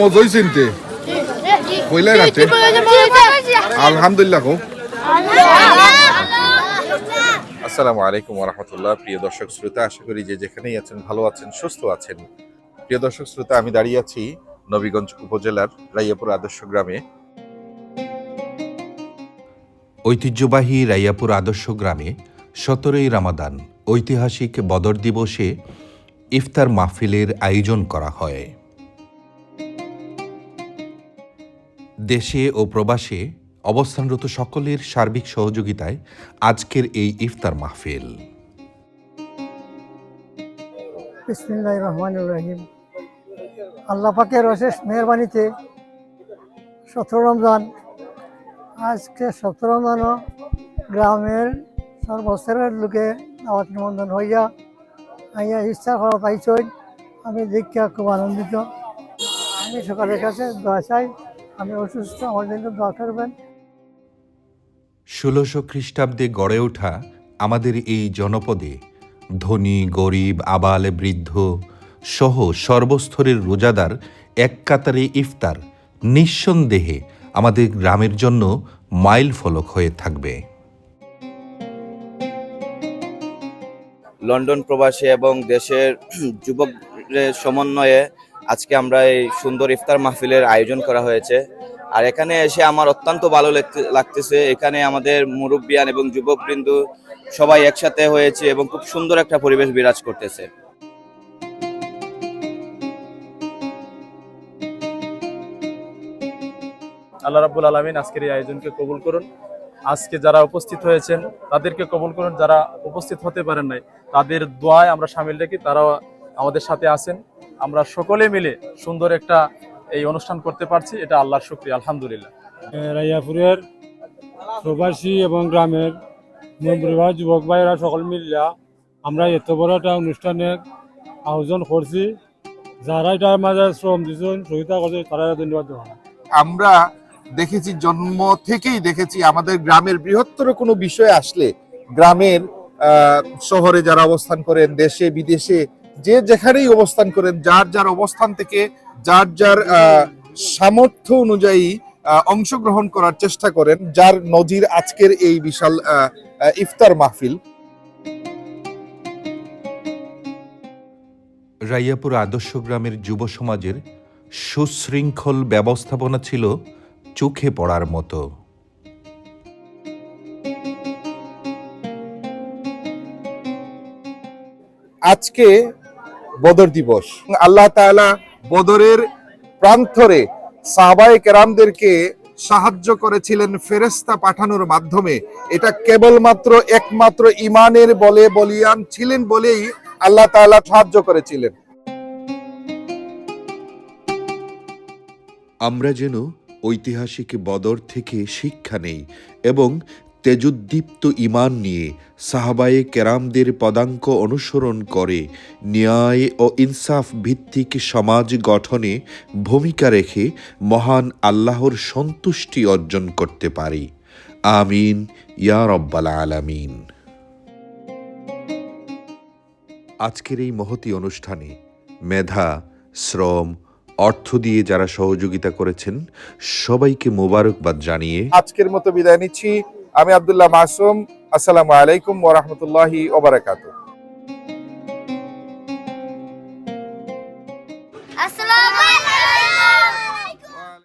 মজই চিনতে। কইলে রাতে আলহামদুলিল্লাহ কো আসসালামু আলাইকুম রহমতুল্লাহ প্রিয় দর্শক শ্রোতা আশা করি যে যেখানেই আছেন ভালো আছেন সুস্থ আছেন। প্রিয় দর্শক শ্রোতা আমি দাঁড়িয়ে আছি নবীগঞ্জ উপজেলার রাইয়াপুর আদর্শ গ্রামে। ঐতিহ্যবাহী রাইয়াপুর আদর্শ গ্রামে সতেরোই রামাদান ঐতিহাসিক বদর দিবসে ইফতার মাহফিলের আয়োজন করা হয়। দেশে ও প্রবাসে অবস্থানরত সকলের সার্বিক সহযোগিতায় আজকের এই ইফতার মাহফিল। বিসমিল্লাহ রহমান রহিম। আল্লাহ পাকের অশেষ মেহরবানিতে সতেরো রমজান। আজকে সতেরো রমজানও গ্রামের সর্বস্তরের লোকে দাওয়াত নিমন্ত্রণ হইয়া আইয়া ইচ্ছা করা পাইছই আমি দেখিয়া খুব আনন্দিত। আমি সকালের কাছে দোয়া চাই। আমি অসুস্থ আমার জন্য দোয়া করবেন। ষোলোশো খ্রিস্টাব্দে গড়ে ওঠা আমাদের এই জনপদে ধনী গরিব আবাল বৃদ্ধ সহ সর্বস্তরের রোজাদার এক কাতারে ইফতার নিঃসন্দেহে আমাদের গ্রামের জন্য মাইল ফলক হয়ে থাকবে। লন্ডন প্রবাসী এবং দেশের যুবকদের সমন্বয়ে আজকে আমরা এই সুন্দর ইফতার মাহফিলের আয়োজন করা হয়েছে। আর এখানে এসে আমার অত্যন্ত ভালো লাগতে- লাগতেছে। এখানে আমাদের মুরব্বিয়ান এবং যুবকবৃন্দ সবাই একসাথে হয়েছে এবং খুব সুন্দর একটা পরিবেশ বিরাজ করতেছে। আল্লাহ রাবুল আলমিন আজকের এই আয়োজনকে কবুল করুন। আজকে যারা উপস্থিত হয়েছেন, তাদেরকে কবুল করুন। যারা উপস্থিত হতে পারেন নাই, তাদের দোয়ায় আমরা সামিল রেখি তারাও আমাদের সাথে আছেন। আমরা সকলে মিলে সুন্দর একটা এই অনুষ্ঠান করতে পারছি এটা আল্লাহর শুক্রিয়া আলহামদুলিল্লাহ। রাইয়াপুরের প্রবাসী এবং গ্রামের মুরব্বীরা যুবক ভাইয়েরা সকল মিলিয়া আমরা এত বড় একটা অনুষ্ঠানের আয়োজন করছি। যারা এটার মাঝে শ্রম দিচ্ছেন সহিতা করছে তারা ধন্যবাদ আমরা দেখেছি জন্ম থেকেই দেখেছি আমাদের গ্রামের বৃহত্তর কোনো বিষয় আসলে গ্রামের শহরে যারা অবস্থান করেন দেশে বিদেশে যে যেখানেই অবস্থান করেন যার যার অবস্থান থেকে যার যার সামর্থ্য অনুযায়ী অংশগ্রহণ করার চেষ্টা করেন যার নজির আজকের এই বিশাল ইফতার মাহফিল। রাইয়াপুর আদর্শ গ্রামের যুব সমাজের সুশৃঙ্খল ব্যবস্থাপনা ছিল চোখে পড়ার মতো। আজকে বদর দিবস। আল্লাহ তাআলা বদরের প্রান্তরে সাহাবায়ে কেরামদেরকে সাহায্য করেছিলেন ফেরেস্তা পাঠানোর মাধ্যমে। এটা কেবলমাত্র একমাত্র ইমানের বলে বলিয়ান ছিলেন বলেই আল্লাহ তাআলা সাহায্য করেছিলেন। আমরা যেন ঐতিহাসিক বদর থেকে শিক্ষা নেই এবং তেজুদ্দীপ্ত ইমান নিয়ে সাহাবায়ে কেরামদের পদাঙ্ক অনুসরণ করে, ন্যায় ও ইনসাফ ভিত্তিক সমাজ গঠনে ভূমিকা রেখে মহান আল্লাহর সন্তুষ্টি অর্জন করতে পারি। আমিন, ইয়া রব্বাল আলামিন। আজকের এই মহতি অনুষ্ঠানে মেধা, শ্রম, অর্থ দিয়ে যারা সহযোগিতা করেছেন, সবাইকে মোবারকবাদ জানিয়ে আজকের মতো বিদায় নিচ্ছি। আমি আবদুল্লাহ মাসুম আসসালামু আলাইকুম ওয়া রাহমাতুল্লাহি